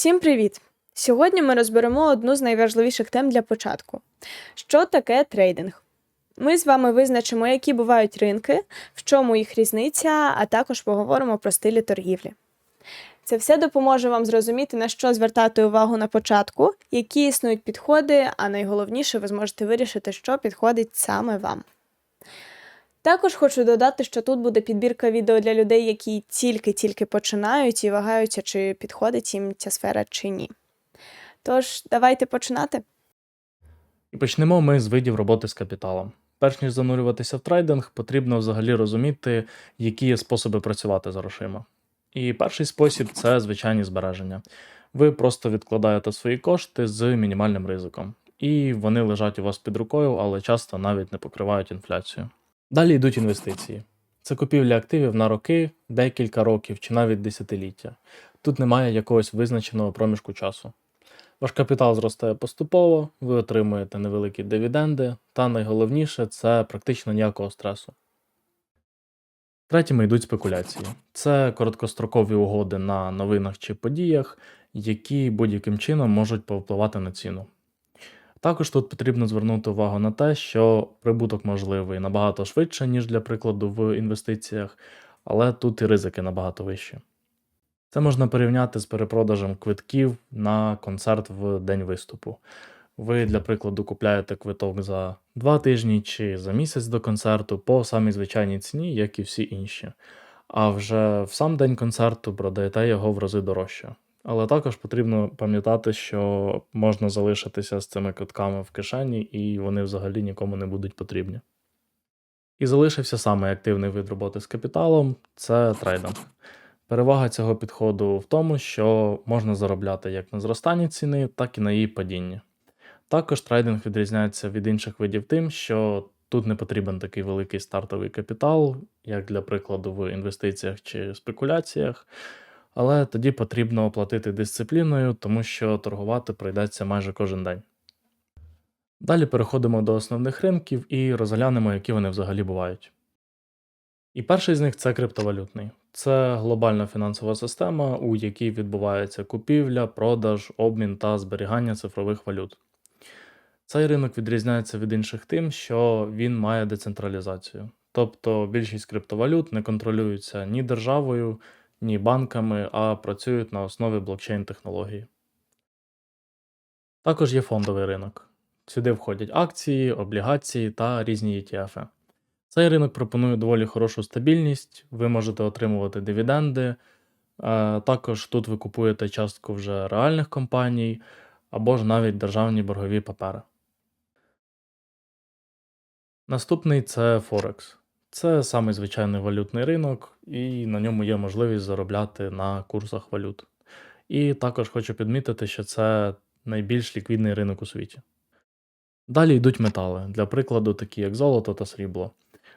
Всім привіт! Сьогодні ми розберемо одну з найважливіших тем для початку: що таке трейдинг. Ми з вами визначимо, які бувають ринки, в чому їх різниця, а також поговоримо про стилі торгівлі. Це все допоможе вам зрозуміти, на що звертати увагу на початку, які існують підходи, а найголовніше, ви зможете вирішити, що підходить саме вам. Також хочу додати, що тут буде підбірка відео для людей, які тільки-тільки починають і вагаються, чи підходить їм ця сфера чи ні. Тож, давайте починати. І почнемо ми з видів роботи з капіталом. Перш ніж занурюватися в трейдинг, потрібно взагалі розуміти, які є способи працювати з грошима. І перший спосіб це звичайні збереження. Ви просто відкладаєте свої кошти з мінімальним ризиком, і вони лежать у вас під рукою, але часто навіть не покривають інфляцію. Далі йдуть інвестиції. Це купівля активів на роки, декілька років чи навіть десятиліття. Тут немає якогось визначеного проміжку часу. Ваш капітал зростає поступово, ви отримуєте невеликі дивіденди, та найголовніше це практично ніякого стресу. Третіми йдуть спекуляції. Це короткострокові угоди на новинах чи подіях, які будь-яким чином можуть повпливати на ціну. Також тут потрібно звернути увагу на те, що прибуток можливий набагато швидше, ніж для прикладу в інвестиціях, але тут і ризики набагато вищі. Це можна порівняти з перепродажем квитків на концерт в день виступу. Ви, для прикладу, купляєте квиток за 2 тижні чи за місяць до концерту по самій звичайній ціні, як і всі інші. А вже в сам день концерту продаєте його в рази дорожче. Але також потрібно пам'ятати, що можна залишитися з цими квитками в кишені, і вони взагалі нікому не будуть потрібні. І залишився самий активний вид роботи з капіталом це трейдинг. Перевага цього підходу в тому, що можна заробляти як на зростанні ціни, так і на її падінні. Також трейдинг відрізняється від інших видів тим, що тут не потрібен такий великий стартовий капітал, як для прикладу в інвестиціях чи спекуляціях, але тоді потрібно оплатити дисципліною, тому що торгувати прийдеться майже кожен день. Далі переходимо до основних ринків і розглянемо, які вони взагалі бувають. І перший з них це криптовалютний. Це глобальна фінансова система, у якій відбувається купівля, продаж, обмін та зберігання цифрових валют. Цей ринок відрізняється від інших тим, що він має децентралізацію. Тобто більшість криптовалют не контролюються ні державою, ні банками, а працюють на основі блокчейн-технології. Також є фондовий ринок. Сюди входять акції, облігації та різні ETF. Цей ринок пропонує доволі хорошу стабільність, ви можете отримувати дивіденди. е, Також тут ви купуєте частку вже реальних компаній або ж навіть державні боргові папери. Наступний це Форекс. Це самий звичайний валютний ринок, і на ньому є можливість заробляти на курсах валют. І також хочу підмітити, що це найбільш ліквідний ринок у світі. Далі йдуть метали, для прикладу, такі як золото та срібло.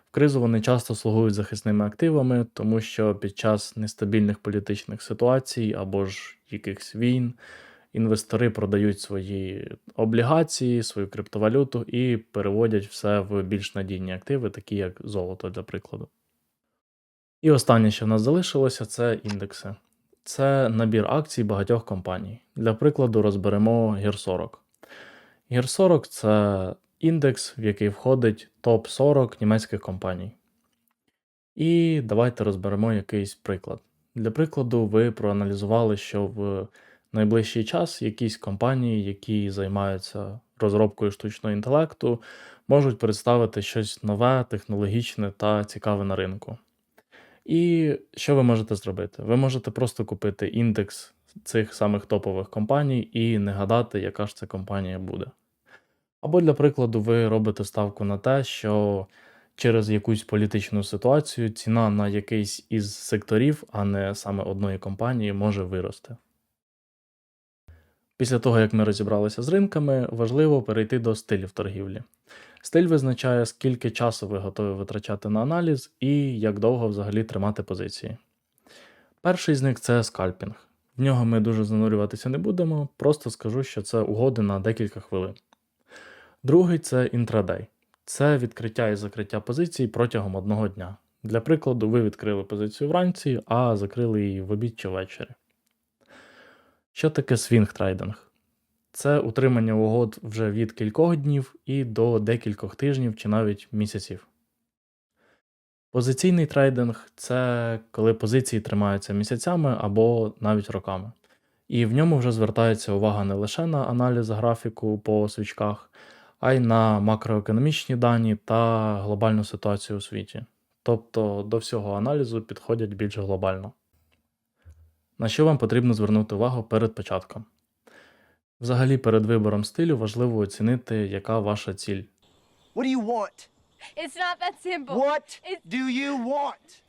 В кризу вони часто слугують захисними активами, тому що під час нестабільних політичних ситуацій або ж якихось війн інвестори продають свої облігації, свою криптовалюту і переводять все в більш надійні активи, такі як золото, для прикладу. І останнє, що в нас залишилося, це індекси. Це набір акцій багатьох компаній. Для прикладу, розберемо гір 40. Гір 40 це індекс, в який входить топ-40 німецьких компаній. І давайте розберемо якийсь приклад. Для прикладу, ви проаналізували, що в найближчий час якісь компанії, які займаються розробкою штучного інтелекту, можуть представити щось нове, технологічне та цікаве на ринку. І що ви можете зробити? Ви можете просто купити індекс цих самих топових компаній і не гадати, яка ж це компанія буде. Або, для прикладу, ви робите ставку на те, що через якусь політичну ситуацію ціна на якийсь із секторів, а не саме одної компанії, може вирости. Після того, як ми розібралися з ринками, важливо перейти до стилів торгівлі. Стиль визначає, скільки часу ви готові витрачати на аналіз і як довго взагалі тримати позиції. Перший з них це скальпінг. В нього ми дуже занурюватися не будемо, просто скажу, що це угоди на декілька хвилин. Другий це інтрадей. Це відкриття і закриття позицій протягом одного дня. Для прикладу, ви відкрили позицію вранці, а закрили її в обід чи ввечері. Що таке свінг-трейдинг? Це утримання угод вже від кількох днів і до декількох тижнів чи навіть місяців. Позиційний трейдинг це коли позиції тримаються місяцями або навіть роками. І в ньому вже звертається увага не лише на аналіз графіку по свічках, а й на макроекономічні дані та глобальну ситуацію у світі. Тобто до всього аналізу підходять більш глобально. На що вам потрібно звернути увагу перед початком? Взагалі, перед вибором стилю важливо оцінити, яка ваша ціль. What do you want? It's not that simple. What do you want?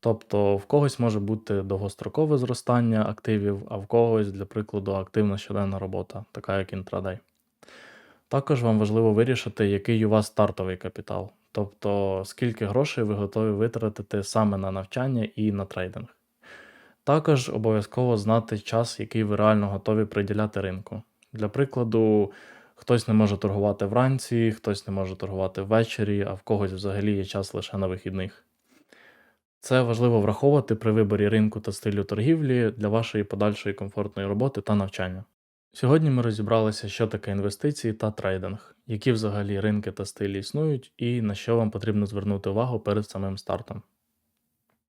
Тобто в когось може бути довгострокове зростання активів, а в когось, для прикладу, активна щоденна робота, така як інтрадей. Також вам важливо вирішити, який у вас стартовий капітал, тобто скільки грошей ви готові витратити саме на навчання і на трейдинг. Також обов'язково знати час, який ви реально готові приділяти ринку. Для прикладу, хтось не може торгувати вранці, хтось не може торгувати ввечері, а в когось взагалі є час лише на вихідних. Це важливо враховувати при виборі ринку та стилю торгівлі для вашої подальшої комфортної роботи та навчання. Сьогодні ми розібралися, що таке інвестиції та трейдинг, які взагалі ринки та стилі існують, і на що вам потрібно звернути увагу перед самим стартом.